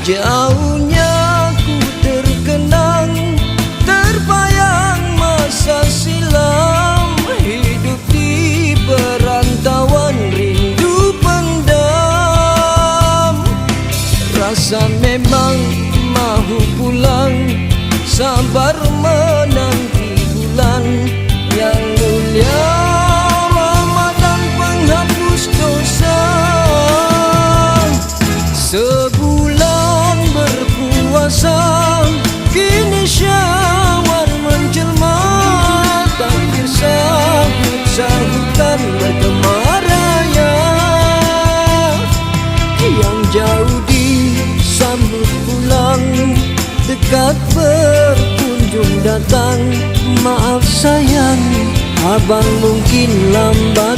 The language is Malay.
Jauhnya ku terkenang Terbayang masa silam. Hidup di perantauan rindu pendam. Rasa memang mahu pulang Sabar menanti Yang jauh disambut pulang. Dekat berkunjung datang Maaf sayang Abang mungkin lambat